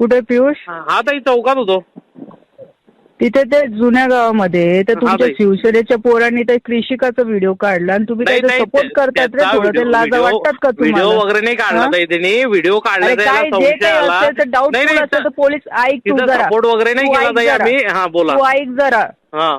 कुठे पियुष? हा ताई चौकात होतो. तिथे ते जुन्या गावामध्ये तर तुमच्या. शिवसेनेच्या पोरांनी ते कृषिकाचा व्हिडिओ काढला आणि तुम्ही नाही त्याचा नाही सपोर्ट करतात रे त्याचा थोडं ते लाजा वाटतात का व्हिडिओ तुम्हाला वगैरे नाही काढला हा? ताई त्यांनी. व्हिडिओ काढला अरे काय त्याला जे संशय काही आला. असेल तर डाऊटफुल नाही असेल तर पोलीस ऐक तू जरा. सपोर्ट वगैरे नाही तू केला ऐक ताई जरा. आम्ही. हा बोला. तू ऐक जरा. हा.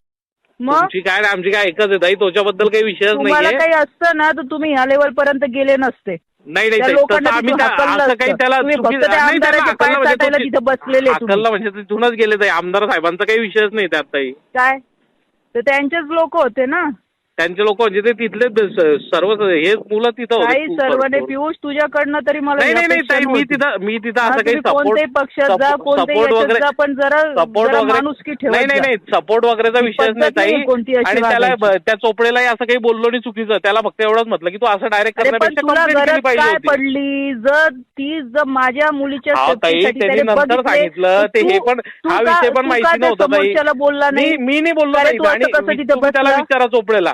तुमची काय आमची काय एकच आहे? त्याच्याबद्दल काही विषयच नाहीये. काही असतं ना तर तुम्ही ह्या लेवल पर्यंत गेले नसते. नाही नाही आम्ही असं काही. त्याला नाही, म्हणजे बसलेले. हाकललं म्हणजे तिथूनच गेले आमदार साहेबांचा काही विषयच नाही त्यात ताई. काय? तर त्यांचेच लोक होते ना. त्यांचे लोक म्हणजे ते तिथले सर्व हे मुलं तिथं सर्वने. पियुष तुझ्याकडनं तरी मला नाही नाही ताई मी. तिथं मी तिथं असं काही तुम्ही सपोर्ट पक्षात वगैरे पण जरा सपोर्ट वगैरे नाही नाही. नाही सपोर्ट वगैरेचा विषयच पद्धत नाही ताई आणि त्याला त्या चोपडेलाही असं काही बोललो नाही चुकीचं त्याला फक्त एवढंच म्हटलं की तू असं डायरेक्ट करण्यापेक्षा पडली जर ती जर माझ्या मुलीच्या ताई, त्यांनी नंतर सांगितलं, ते हे पण- हा विषय पण माहिती नव्हता, बोलला नाही मी नाही बोललो आणि त्याला? विचारा चोपडेला